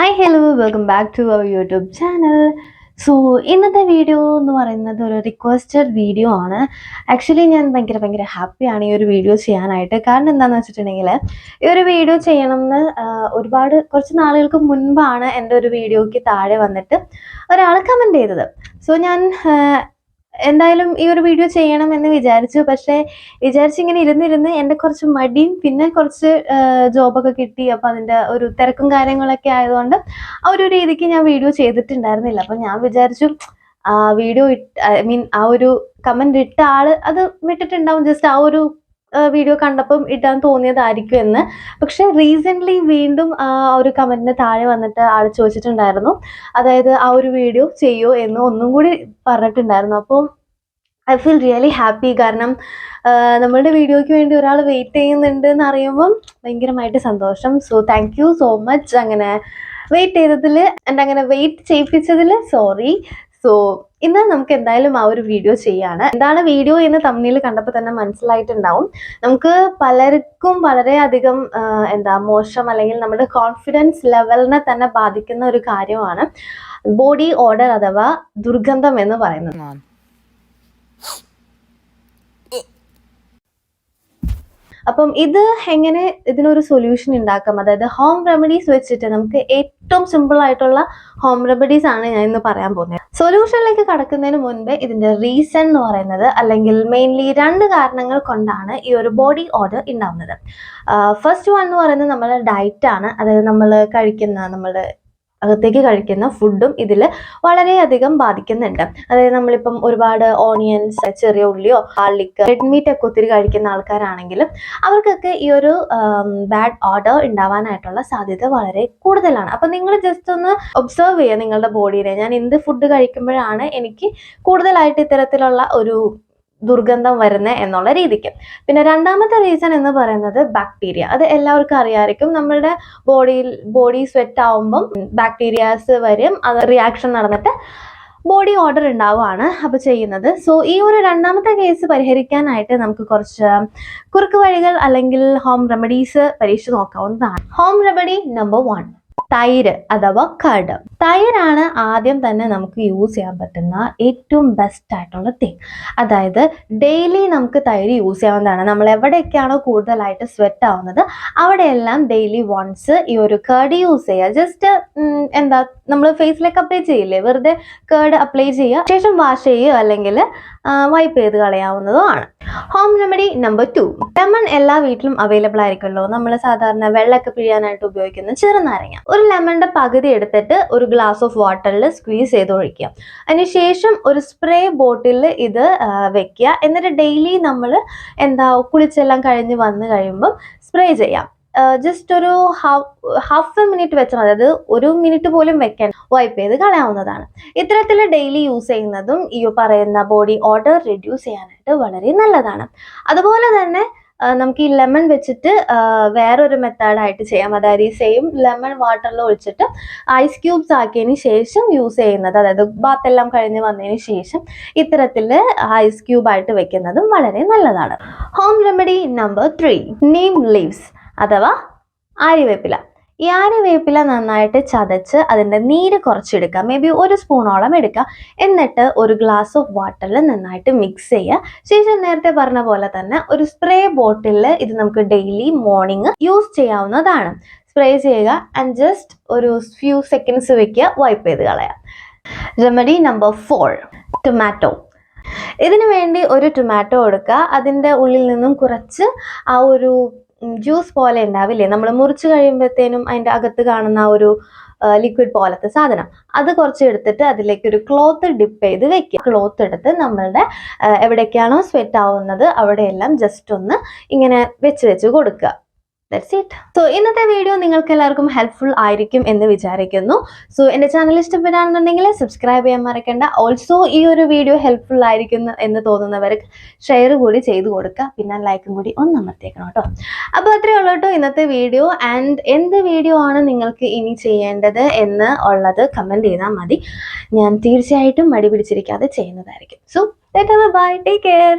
Hi hello welcome back to our YouTube channel so ഇന്നത്തെ video എന്ന് പറയുന്നത് ഒരു റിക്വസ്റ്റഡ് വീഡിയോ ആണ്. ആക്ച്വലി ഞാൻ ഭയങ്കര ഭയങ്കര ഹാപ്പിയാണ് ഈ ഒരു വീഡിയോ ചെയ്യാനായിട്ട്. കാരണം എന്താണെന്ന് വെച്ചിട്ടുണ്ടെങ്കിൽ ഈ ഒരു വീഡിയോ ചെയ്യണം എന്ന് ഒരുപാട് കുറച്ച് നാളുകൾക്ക് മുൻപാണ് എന്റെ ഒരു വീഡിയോയ്ക്ക് താഴെ വന്നിട്ട് ഒരാൾ കമന്റ് ചെയ്തത്. സോ ഞാൻ എന്തായാലും ഈ ഒരു വീഡിയോ ചെയ്യണം എന്ന് വിചാരിച്ചു. പക്ഷേ വിചാരിച്ചിങ്ങനെ ഇരുന്നിരുന്ന് എന്റെ കുറച്ച് മടിയും പിന്നെ കുറച്ച് ജോബൊക്കെ കിട്ടി. അപ്പോൾ അതിന്റെ ഒരു തിരക്കും കാര്യങ്ങളൊക്കെ ആയതുകൊണ്ട് ആ ഒരു രീതിക്ക് ഞാൻ വീഡിയോ ചെയ്തിട്ടുണ്ടായിരുന്നില്ല. അപ്പം ഞാൻ വിചാരിച്ചു വീഡിയോ ഇട്ട് ഐ മീൻ ആ ഒരു കമന്റ് ഇട്ട ആൾ അത് വിട്ടിട്ടുണ്ടാവും. ജസ്റ്റ് ആ ഒരു വീഡിയോ കണ്ടപ്പം ഇടാൻ തോന്നിയതായിരിക്കും എന്ന്. പക്ഷെ റീസെന്റ്ലി വീണ്ടും ആ ഒരു കമന്റിന് താഴെ വന്നിട്ട് ആൾ ചോദിച്ചിട്ടുണ്ടായിരുന്നു. അതായത് ആ ഒരു വീഡിയോ ചെയ്യോ എന്ന് ഒന്നും കൂടി പറഞ്ഞിട്ടുണ്ടായിരുന്നു. അപ്പോൾ ഐ ഫീൽ റിയലി ഹാപ്പി കാരണം നമ്മളുടെ വീഡിയോയ്ക്ക് വേണ്ടി ഒരാൾ വെയിറ്റ് ചെയ്യുന്നുണ്ട് എന്ന് അറിയുമ്പം ഭയങ്കരമായിട്ട് സന്തോഷം. So thank you so much അങ്ങനെ വെയിറ്റ് ചെയ്തതിൽ എന്റെ അങ്ങനെ വെയിറ്റ് ചെയ്യിപ്പിച്ചതിൽ സോറി സോ ഇന്ന് നമുക്ക് എന്തായാലും ആ ഒരു വീഡിയോ ചെയ്യാണ്. എന്താണ് വീഡിയോ എന്ന് തമ്മിൽ കണ്ടപ്പോൾ തന്നെ മനസ്സിലായിട്ടുണ്ടാവും. നമുക്ക് പലർക്കും വളരെയധികം എന്താ മോശം അല്ലെങ്കിൽ നമ്മുടെ കോൺഫിഡൻസ് ലെവലിനെ തന്നെ ബാധിക്കുന്ന ഒരു കാര്യമാണ് ബോഡി ഓർഡർ അഥവാ ദുർഗന്ധം എന്ന് പറയുന്നത്. അപ്പം ഇത് എങ്ങനെ ഇതിനൊരു സൊല്യൂഷൻ ഉണ്ടാക്കാം? അതായത് ഹോം റെമഡീസ് വെച്ചിട്ട് നമുക്ക് ഏറ്റവും സിമ്പിൾ ആയിട്ടുള്ള ഹോം റെമഡീസ് ആണ് ഞാൻ ഇന്ന് പറയാൻ പോകുന്നത്. സൊല്യൂഷനിലേക്ക് കടക്കുന്നതിന് മുൻപ് ഇതിന്റെ റീസൺ എന്ന് പറയുന്നത് അല്ലെങ്കിൽ മെയിൻലി രണ്ട് കാരണങ്ങൾ കൊണ്ടാണ് ഈ ഒരു ബോഡി ഓർഡർ ഉണ്ടാവുന്നത്. ഫസ്റ്റ് വൺ എന്ന് പറയുന്നത് നമ്മുടെ ഡയറ്റ് ആണ്. അതായത് നമ്മൾ കഴിക്കുന്ന നമ്മുടെ അകത്തേക്ക് കഴിക്കുന്ന ഫുഡും ഇതിൽ വളരെയധികം ബാധിക്കുന്നുണ്ട്. അതായത് നമ്മളിപ്പം ഒരുപാട് ഓണിയൻസ് ചെറിയ ഉള്ളിയോ ഗാർലിക് റെഡ് മീറ്റ് ഒക്കെ ഒത്തിരി കഴിക്കുന്ന ആൾക്കാരാണെങ്കിലും അവർക്കൊക്കെ ഈ ഒരു ബാഡ് ഓർഡർ ഉണ്ടാവാനായിട്ടുള്ള സാധ്യത വളരെ കൂടുതലാണ്. അപ്പം നിങ്ങൾ ജസ്റ്റ് ഒന്ന് ഒബ്സർവ് ചെയ്യുക നിങ്ങളുടെ ബോഡിയെ ഞാൻ എന്ത് ഫുഡ് കഴിക്കുമ്പോഴാണ് എനിക്ക് കൂടുതലായിട്ട് ഇത്തരത്തിലുള്ള ഒരു ദുർഗന്ധം വരുന്നത് എന്നുള്ള രീതിക്ക്. പിന്നെ രണ്ടാമത്തെ റീസൺ എന്ന് പറയുന്നത് ബാക്ടീരിയ അത് എല്ലാവർക്കും അറിയാമായിരിക്കും. നമ്മളുടെ ബോഡിയിൽ ബോഡി സ്വെറ്റ് ആവുമ്പം ബാക്ടീരിയാസ് വരും. അത് റിയാക്ഷൻ നടന്നിട്ട് ബോഡി ഓർഡർ ഉണ്ടാവുകയാണ് അപ്പോൾ ചെയ്യുന്നത്. സോ ഈ ഒരു രണ്ടാമത്തെ കേസ് പരിഹരിക്കാനായിട്ട് നമുക്ക് കുറച്ച് കുറുക്ക് വഴികൾ അല്ലെങ്കിൽ ഹോം റെമഡീസ് പരീക്ഷിച്ച് നോക്കാവുന്നതാണ്. ഹോം റെമഡി നമ്പർ വൺ തൈര് അഥവാ കട്. തൈരാണ് ആദ്യം തന്നെ നമുക്ക് യൂസ് ചെയ്യാൻ പറ്റുന്ന ഏറ്റവും ബെസ്റ്റ് ആയിട്ടുള്ള തിങ് അതായത് ഡെയിലി നമുക്ക് തൈര് യൂസ് ചെയ്യാവുന്നതാണ്. നമ്മൾ എവിടെയൊക്കെയാണോ കൂടുതലായിട്ട് സ്വെറ്റ് ആവുന്നത് അവിടെയെല്ലാം ഡെയിലി വൺസ് ഈ ഒരു കേർഡ് യൂസ് ചെയ്യുക. ജസ്റ്റ് എന്താ നമ്മൾ ഫേസിലേക്ക് അപ്ലൈ ചെയ്യില്ലേ? വെറുതെ കേർഡ് അപ്ലൈ ചെയ്യുക ശേഷം വാഷ് ചെയ്യുക അല്ലെങ്കിൽ വൈപ്പ് ചെയ്ത് കളയാവുന്നതുമാണ് home remedy number two lemon എല്ലാ വീട്ടിലും അവൈലബിൾ ആയിരിക്കുമല്ലോ. നമ്മൾ സാധാരണ വെള്ളമൊക്കെ പിഴിയാനായിട്ട് ഉപയോഗിക്കുന്ന ചെറുനാരങ്ങ. ഒരു ലെമണിന്റെ പകുതി എടുത്തിട്ട് ഒരു ഗ്ലാസ് ഓഫ് വാട്ടറിൽ സ്ക്വീസ് ചെയ്ത് ഒഴിക്കുക. അതിനുശേഷം ഒരു സ്പ്രേ ബോട്ടിലിൽ ഇത് വെക്കുക. എന്നിട്ട് ഡെയിലി നമ്മൾ എന്താ കുളിച്ചെല്ലാം കഴിഞ്ഞ് വന്ന് കഴിയുമ്പം സ്പ്രേ ചെയ്യാം. ജസ്റ്റ് ഒരു ഹാഫ് എ മിനിറ്റ് വെച്ചാൽ അതായത് ഒരു മിനിറ്റ് പോലും വെക്കാൻ വൈപ്പ് ചെയ്ത് കളയാവുന്നതാണ്. ഇത്തരത്തിൽ ഡെയിലി യൂസ് ചെയ്യുന്നതും ഈ പറയുന്ന ബോഡി ഓർഡർ റെഡ്യൂസ് ചെയ്യാനായിട്ട് വളരെ നല്ലതാണ്. അതുപോലെ തന്നെ നമുക്ക് ഈ ലെമൺ വെച്ചിട്ട് വേറൊരു മെത്തേഡായിട്ട് ചെയ്യാം. അതായത് ഈ സെയിം ലെമൺ വാട്ടറിൽ ഒഴിച്ചിട്ട് ഐസ് ക്യൂബ്സ് ആക്കിയതിന് ശേഷം യൂസ് ചെയ്യുന്നത് അതായത് ബാത്ത് എല്ലാം കഴിഞ്ഞ് വന്നതിന് ശേഷം ഇത്തരത്തിൽ ഐസ് ക്യൂബായിട്ട് വെക്കുന്നതും വളരെ നല്ലതാണ്. Home remedy number three neem leaves അഥവാ ആര്യവേപ്പില. ഈ ആര്യവേപ്പില നന്നായിട്ട് ചതച്ച് അതിന്റെ നീര് കുറച്ചെടുക്കുക. മേ ബി ഒരു സ്പൂണോളം എടുക്കുക. എന്നിട്ട് ഒരു ഗ്ലാസ് ഓഫ് വാട്ടറിൽ നന്നായിട്ട് മിക്സ് ചെയ്യുക. ശേഷം നേരത്തെ പറഞ്ഞ പോലെ തന്നെ ഒരു സ്പ്രേ ബോട്ടിലിൽ ഇത് നമുക്ക് ഡെയിലി മോർണിംഗ് യൂസ് ചെയ്യാവുന്നതാണ്. സ്പ്രേ ചെയ്യുക ആൻഡ് ജസ്റ്റ് ഒരു ഫ്യൂ സെക്കൻഡ്സ് വെക്കുക. വൈപ്പ് ചെയ്ത് കളയാം. റെമഡി നമ്പർ ഫോർ ടൊമാറ്റോ ഇതിനു വേണ്ടി ഒരു ടൊമാറ്റോ എടുക്കുക. അതിന്റെ ഉള്ളിൽ നിന്നും കുറച്ച് ആ ഒരു ജ്യൂസ് പോലെ ഉണ്ടാവില്ലേ? നമ്മൾ മുറിച്ച് കഴിയുമ്പോഴത്തേനും അതിന്റെ അകത്ത് കാണുന്ന ഒരു ലിക്വിഡ് പോലത്തെ സാധനം. അത് കുറച്ച് എടുത്തിട്ട് അതിലേക്ക് ഒരു ക്ലോത്ത് ഡിപ്പ് ചെയ്ത് വെക്കുക. ക്ലോത്ത് എടുത്ത് നമ്മളുടെ എവിടേക്കാണോ സ്വെറ്റ് ആവുന്നത് അവിടെയെല്ലാം ജസ്റ്റ് ഒന്ന് ഇങ്ങനെ വെച്ച് വെച്ച് കൊടുക്കുക. ദറ്റ്സ് ഇറ്റ് സോ ഇന്നത്തെ വീഡിയോ നിങ്ങൾക്ക് എല്ലാവർക്കും ഹെൽപ്ഫുൾ ആയിരിക്കും എന്ന് വിചാരിക്കുന്നു. സോ എന്റെ ചാനൽ ഇഷ്ടപ്പെടാണെന്നുണ്ടെങ്കിൽ സബ്സ്ക്രൈബ് ചെയ്യാൻ മറക്കണ്ട. ഓൾസോ ഈ ഒരു വീഡിയോ ഹെൽപ്ഫുൾ ആയിരിക്കും എന്ന് തോന്നുന്നവർക്ക് ഷെയർ കൂടി ചെയ്ത് കൊടുക്കുക. പിന്നെ ലൈക്കും കൂടി ഒന്ന് അമർത്തിയേക്കണം കേട്ടോ. അപ്പോൾ അത്രയേ ഉള്ളൂ കേട്ടോ ഇന്നത്തെ വീഡിയോ ആൻഡ് എന്ത് വീഡിയോ ആണ് നിങ്ങൾക്ക് ഇനി ചെയ്യേണ്ടത് എന്ന് ഉള്ളത് കമന്റ് ചെയ്താൽ മതി. ഞാൻ തീർച്ചയായിട്ടും മടി പിടിച്ചിരിക്കാതെ ചെയ്യുന്നതായിരിക്കും. So bye take care